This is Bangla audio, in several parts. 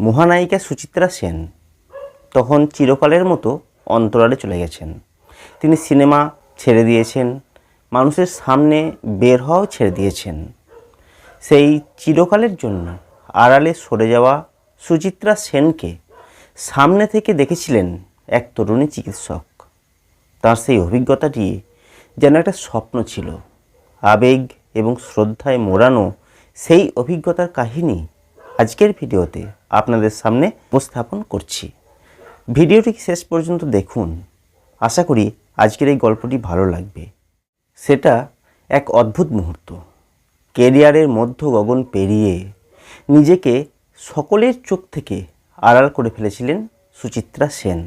মহানায়িকা সুচিত্রা সেন তখন চিরকালের মতো অন্তরালে চলে গেছেন। তিনি সিনেমা ছেড়ে দিয়েছেন, মানুষের সামনে বের হওয়াও ছেড়ে দিয়েছেন। সেই চিরকালের জন্য আড়ালে সরে যাওয়া সুচিত্রা সেনকে সামনে থেকে দেখেছিলেন এক তরুণী চিকিৎসক। তার সেই অভিজ্ঞতাটি যেন একটা স্বপ্ন ছিল। আবেগ এবং শ্রদ্ধায় মোড়ানো সেই অভিজ্ঞতার কাহিনী আজকের ভিডিওতে আপনাদের সামনে উপস্থাপন করছি। ভিডিওটি শেষ পর্যন্ত দেখুন। আশা করি আজকের এই গল্পটি ভালো লাগবে। সেটা এক অদ্ভুত মুহূর্ত। কেরিয়ারের মধ্য গগন পেরিয়ে নিজেকে সকলের চোখ থেকে আড়াল করে ফেলেছিলেন সুচিত্রা সেন।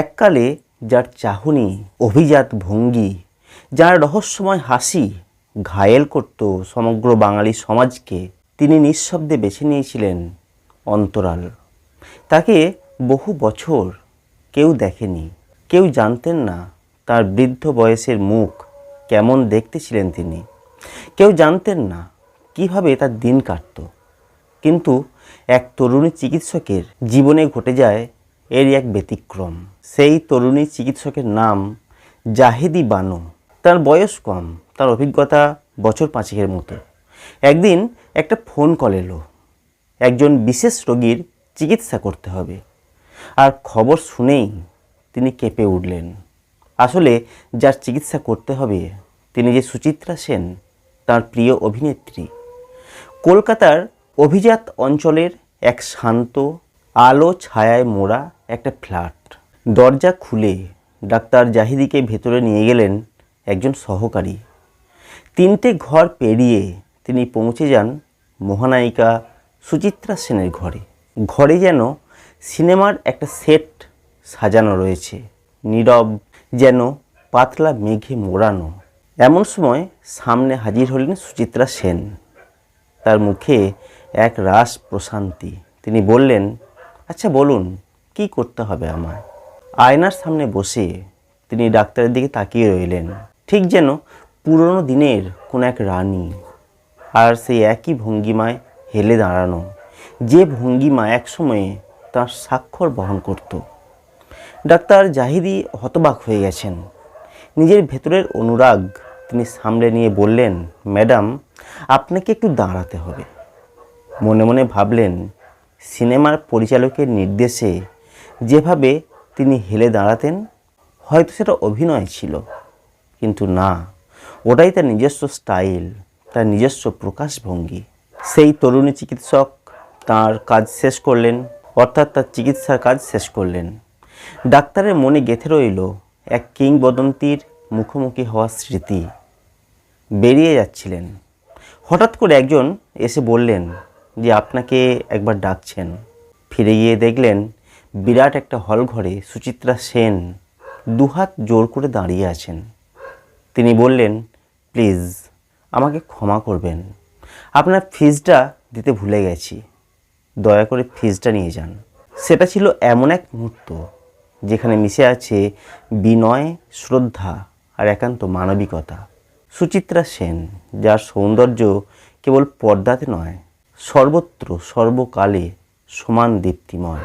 এককালে যার চাহনি, অভিজাত ভঙ্গি, যার রহস্যময় হাসি ঘায়েল করত সমগ্র বাঙালি সমাজকে তিনি নিঃশব্দে বেছে নিয়েছিলেন অন্তরাল। তাকে বহু বছর কেউ দেখেনি। কেউ জানতেন না তার বৃদ্ধ বয়সের মুখ কেমন দেখতে ছিলেন তিনি। কেউ জানতেন না কীভাবে তার দিন কাটতো। কিন্তু এক তরুণী চিকিৎসকের জীবনে ঘটে যায় এরই এক ব্যতিক্রম। সেই তরুণী চিকিৎসকের নাম জাহেদি বানু। তার বয়স কম, তার অভিজ্ঞতা বছর পাঁচেকের মতো। একদিন একটা ফোন কল এলো। একজন বিশেষ রোগীর চিকিৎসা করতে হবে। আর খবর শুনেই তিনি কেঁপে উঠলেন। আসলে যার চিকিৎসা করতে হবে, তিনি যে সুচিত্রা সেন, তার প্রিয় অভিনেত্রী। কলকাতার অভিজাত অঞ্চলের এক শান্ত, আলো ছায়ায় মোড়া একটা ফ্ল্যাট। দরজা খুলে ডাক্তার জাহিদিকে ভেতরে নিয়ে গেলেন একজন সহকারী। তিনটে ঘর পেরিয়ে তিনি পৌঁছে যান মহানায়িকা সুচিত্রা সেনের ঘরে। ঘরে যেন সিনেমার একটা সেট সাজানো রয়েছে। নীরব যেন পাতলা মেঘে মোড়ানো। এমন সময় সামনে হাজির হলেন সুচিত্রা সেন। তার মুখে এক রাস প্রশান্তি। তিনি বললেন আচ্ছা বলুন, কি করতে হবে আমায়? আয়নার সামনে বসে তিনি ডাক্তারের দিকে তাকিয়ে রইলেন। ঠিক যেন পুরনো দিনের কোন এক রানী আর সেই একই ভঙ্গিমায় হেলে দাঁড়ানো। যে ভঙ্গিমা একসময়ে তার স্বাক্ষর বহন করত। ডাক্তার জাহিদি হতবাক হয়ে গেছেন। নিজের ভেতরের অনুরাগ তিনি সামলে নিয়ে বললেন, ম্যাডাম, আপনাকে একটু দাঁড়াতে হবে। মনে মনে ভাবলেন, সিনেমার পরিচালকের নির্দেশে যেভাবে তিনি হেলে দাঁড়াতেন, হয়তো সেটা অভিনয় ছিল। কিন্তু না, ওটাই তার নিজস্ব স্টাইল। তার নিজস্ব প্রকাশভঙ্গি। সেই তরুণী চিকিৎসক তার কাজ শেষ করলেন, অর্থাৎ তার চিকিৎসার কাজ শেষ করলেন। ডাক্তারের মনে গেঁথে রইল এক কিংবদন্তির মুখোমুখি হওয়ার স্মৃতি। বেরিয়ে যাচ্ছিলেন। হঠাৎ করে একজন এসে বললেন যে, আপনাকে একবার ডাকছেন। ফিরে গিয়ে দেখলেন বিরাট একটা হল ঘরে সুচিত্রা সেন দুহাত জোর করে দাঁড়িয়ে আছেন। তিনি বললেন, প্লিজ। আমাকে ক্ষমা করবেন। আপনার ফিজটা দিতে ভুলে গেছি। দয়া করে ফিজটা নিয়ে যান। সেটা ছিল এমন এক মুহূর্ত যেখানে মিশে আছে বিনয়, শ্রদ্ধা আর একান্ত মানবিকতা। সুচিত্রা সেন, যার সৌন্দর্য কেবল পর্দাতে নয়, সর্বত্র, সর্বকালে সমান দীপ্তিময়।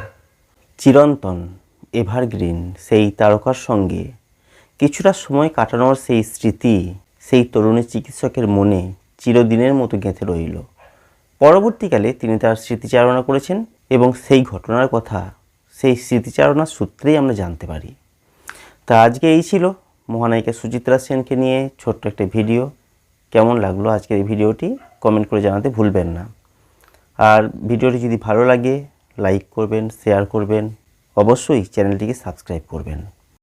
চিরন্তন এভারগ্রিন সেই তারকার সঙ্গে কিছুটা সময় কাটানোর সেই স্মৃতি সেই তরুণী চিকিৎসকের মনে চিরদিনের মতো গেঁথে রইল। পরবর্তীকালে তিনি তার স্মৃতিচারণা করেছেন এবং সেই ঘটনার কথা, সেই স্মৃতিচারণার সূত্রেই আমরা জানতে পারি। তা আজকে এই ছিল। মহানায়িকা সুচিত্রা সেনকে নিয়ে ছোট্ট একটা ভিডিও। কেমন লাগল আজকের এই ভিডিওটি? কমেন্ট করে জানাতে ভুলবেন না। আর ভিডিওটি যদি ভালো লাগে, লাইক করবেন, শেয়ার করবেন। অবশ্যই চ্যানেলটিকে সাবস্ক্রাইব করবেন।